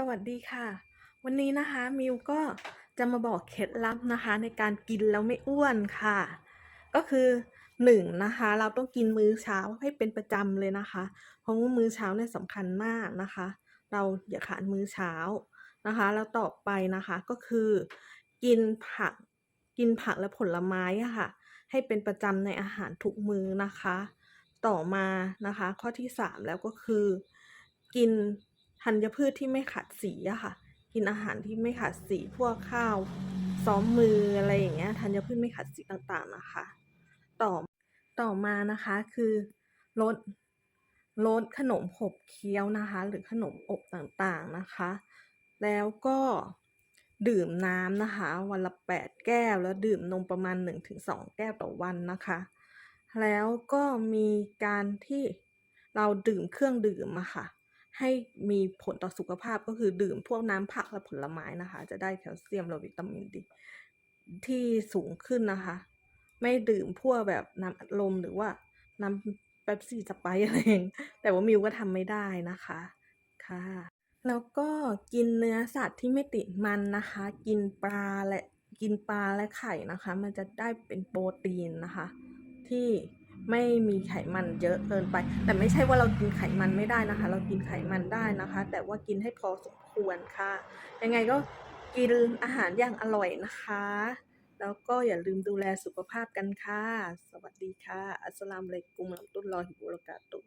สวัสดีค่ะ วันนี้นะคะมิวก็จะมาบอกเคล็ดลับนะคะ ในการกินแล้วไม่อ้วนค่ะ ก็คือหนึ่งนะคะ เราต้องกินมื้อเช้าให้เป็นประจำเลยนะคะ เพราะว่ามื้อเช้าเนี่ยสำคัญมากนะคะ เราอย่าขาดมื้อเช้านะคะ แล้วต่อไปนะคะก็คือ กินผักกินผักและผลไม้อะค่ะ ให้เป็นประจำในอาหารทุกมื้อนะคะ ต่อมานะคะ ข้อที่สามแล้วก็คือ กิน ธัญพืชที่ไม่ขัดสีอะค่ะ กินอาหารที่ไม่ขัดสีพวกข้าว ซ้อมมืออะไรอย่างเงี้ยธัญพืชไม่ขัดสีต่างๆนะคะ ต่อต่อมานะคะคือลดลดขนมขบเคี้ยวนะคะ หรือขนมอบต่างๆนะคะ แล้วก็ดื่มน้ำนะคะ วันละ 8 แก้ว แล้วดื่มนมประมาณ 1-2 แก้วต่อวันนะคะ แล้วก็มีการที่เราดื่มเครื่องดื่มอะค่ะ ให้มีผลต่อสุขภาพก็คือดื่มพวกน้ำผักและผลไม้นะคะ จะได้แคลเซียมและวิตามินดีที่สูงขึ้นนะคะ ไม่ดื่มพวกแบบน้ำอัดลมหรือว่าน้ำเป๊ปซี่สไปอะไรอย่างแต่ว่ามิวก็ทำไม่ได้นะคะค่ะ แล้วก็กินเนื้อสัตว์ที่ไม่ติดมันนะคะ กินปลาและกินปลาและไข่นะคะ มันจะได้เป็นโปรตีนนะคะ ที่ ไม่มีไขมันเยอะเกินไป แต่ไม่ใช่ว่าเรากินไขมันไม่ได้นะคะ เรากินไขมันได้นะคะ แต่ว่ากินให้พอสมควรค่ะ ยังไงก็กินอาหารอย่างอร่อยนะคะ แล้วก็อย่าลืมดูแลสุขภาพกันค่ะ สวัสดีค่ะ อัสสลามุอะลัยกุมวะเราะห์มตุลลอฮิบุรากาตุ